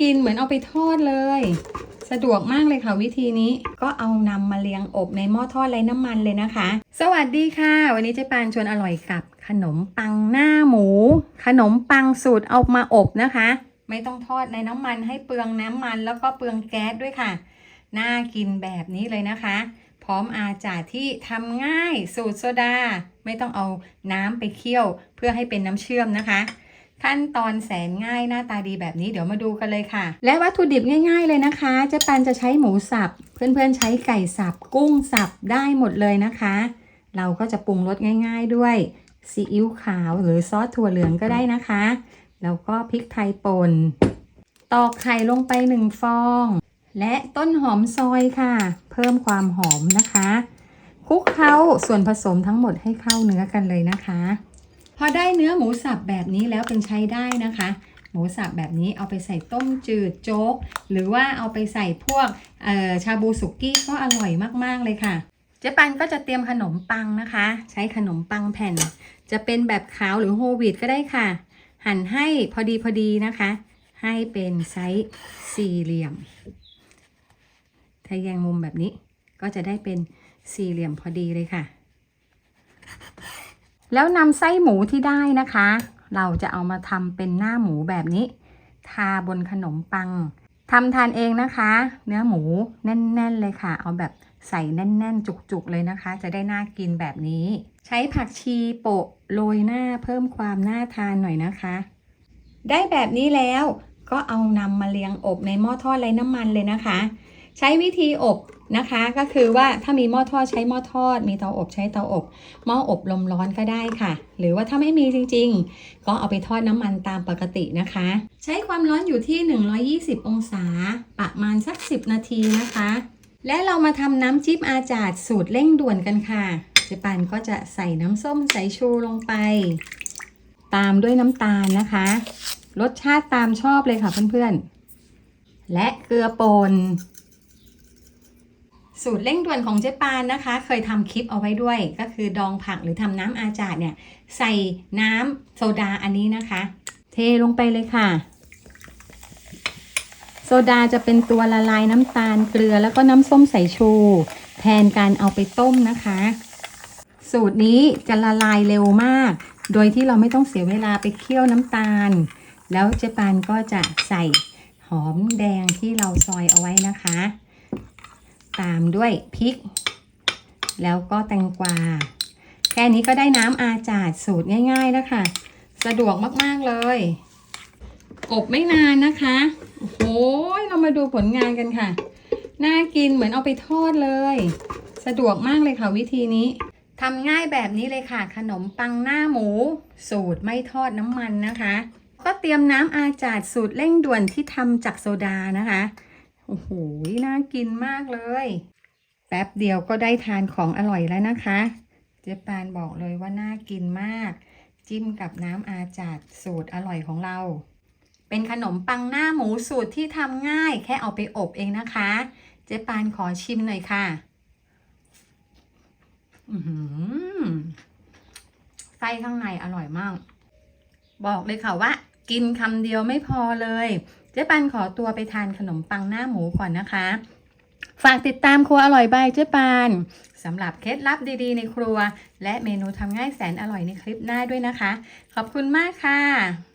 กินเหมือนเอาไปทอดเลย สะดวกมากเลยค่ะวิธีนี้ก็เอานำมาเลียงอบในหม้อทอดไร้น้ำมันเลยนะคะ สวัสดีค่ะ วันนี้เจ๊ปานชวนอร่อยกับขนมปังหน้าหมู ขนมปังสูตรเอามาอบนะคะ ไม่ต้องทอดในน้ำมันให้เปลืองน้ำมันแล้วก็เปลืองแก๊สด้วยค่ะ น่ากินแบบนี้เลยนะคะ พร้อมอาจาที่ทำง่ายสูตรโซดา ไม่ต้องเอาน้ำไปเคี่ยว เพื่อให้เป็นน้ำเชื่อมนะคะ ขั้นตอนแสนง่ายหน้าตาดีแบบนี้เดี๋ยวมาดูกันเลยค่ะ และวัตถุดิบง่าย ๆ เลยนะคะเจ๊ปันจะใช้หมูสับ เพื่อนๆใช้ไก่สับ กุ้งสับได้หมดเลยนะคะ เราก็จะปรุงรสง่าย ๆ ด้วยซีอิ๊วขาวหรือซอสถั่วเหลืองก็ได้นะคะ แล้วก็พริกไทยป่นตอกไข่ลงไปหนึ่งฟอง และต้นหอมซอยค่ะ เพิ่มความหอมนะคะคลุกเคล้าส่วนผสมทั้งหมดให้เข้าเนื้อกันเลยนะคะ พอได้เนื้อหมูสับแบบนี้แล้วเป็นใช้ได้นะคะ หมูสับแบบนี้เอาไปใส่ต้มจืดโจ๊ก หรือว่าเอาไปใส่พวกชาบูสุกี้ก็อร่อยมากๆเลยค่ะ เจ๊ปันก็จะเตรียมขนมปังนะคะ ใช้ขนมปังแผ่น จะเป็นแบบขาวหรือโฮวีตก็ได้ค่ะ หั่นให้พอดีพอดีนะคะ ให้เป็นไซส์สี่เหลี่ยมทะแยงมุมแบบนี้ก็จะได้เป็นสี่เหลี่ยมพอดีเลยค่ะ แล้วนำไส้หมูที่ได้นะคะ เราจะเอามาทำเป็นหน้าหมูแบบนี้ ทาบนขนมปังทำทานเองนะคะ เนื้อหมูแน่น ๆ เลยค่ะ เอาแบบใส่แน่น ๆ จุก ๆ เลยนะคะ จะได้น่ากินแบบนี้ ใช้ผักชีโปะโรยหน้าเพิ่มความน่าทานหน่อยนะคะ ได้แบบนี้แล้วก็เอานำมาเลียงอบในหม้อทอดไร้น้ำมันเลยนะคะ ใช้วิธีอบนะคะก็คือว่าถ้ามีหม้อทอดใช้หม้อทอด มีเตาอบใช้เตาอบ หม้ออบลมร้อนก็ได้ค่ะ หรือว่าถ้าไม่มีจริงๆ ก็เอาไปทอดน้ำมันตามปกตินะคะ ใช้ความร้อนอยู่ที่ 120 องศา ประมาณสัก 10 นาทีนะคะ และเรามาทำน้ำจิ้มอาจาดสูตรเร่งด่วนกันค่ะเจปันก็จะใส่น้ำส้มสายชูลงไป ตามด้วยน้ำตาลนะคะ รสชาติตามชอบเลยค่ะเพื่อนๆและเกลือป่น สูตรเร่งด่วนของเจ๊ปานนะคะ เคยทำคลิปเอาไว้ด้วย ก็คือดองผักหรือทำน้ำอาจาดเนี่ย ใส่น้ำโซดาอันนี้นะคะ เทลงไปเลยค่ะ โซดาจะเป็นตัวละลายน้ำตาลเกลือแล้วก็น้ำส้มสายชู แทนการเอาไปต้มนะคะ สูตรนี้จะละลายเร็วมาก โดยที่เราไม่ต้องเสียเวลาไปเคี่ยวน้ำตาล แล้วเจ๊ปานก็จะใส่หอมแดงที่เราซอยเอาไว้นะคะ ตามด้วยพริก แล้วก็แตงกวา แค่นี้ก็ได้น้ำอาจาดสูตรง่ายๆแล้วค่ะ สะดวกมากๆเลย อบไม่นานนะคะ โอ้โห เรามาดูผลงานกันค่ะ น่ากินเหมือนเอาไปทอดเลย สะดวกมากเลยค่ะวิธีนี้ทำง่ายแบบนี้เลยค่ะ ขนมปังหน้าหมู สูตรไม่ทอดน้ำมันนะคะ ก็เตรียมน้ำอาจาดสูตรเร่งด่วนที่ทำจากโซดานะคะ โอ้โห น่ากินมากเลย แป๊บเดียวก็ได้ทานของอร่อยแล้วนะคะ เจ๊ปานบอกเลยว่าน่ากินมาก จิ้มกับน้ำอาจาดสูตรอร่อยของเรา เป็นขนมปังหน้าหมูสูตรที่ทำง่าย แค่เอาไปอบเองนะคะ เจ๊ปานขอชิมหน่อยค่ะ อือหือไส้ข้างในอร่อยมาก บอกเลยค่ะว่า กินคำเดียวไม่พอเลย เจ๊ปันขอตัวไปทานขนมปังหน้าหมูก่อนนะคะ ฝากติดตามครัวอร่อยบายเจ๊ปันสำหรับเคล็ดลับดีๆ ในครัว และเมนูทำง่ายแสนอร่อยในคลิปหน้าด้วยนะคะ ขอบคุณมากค่ะ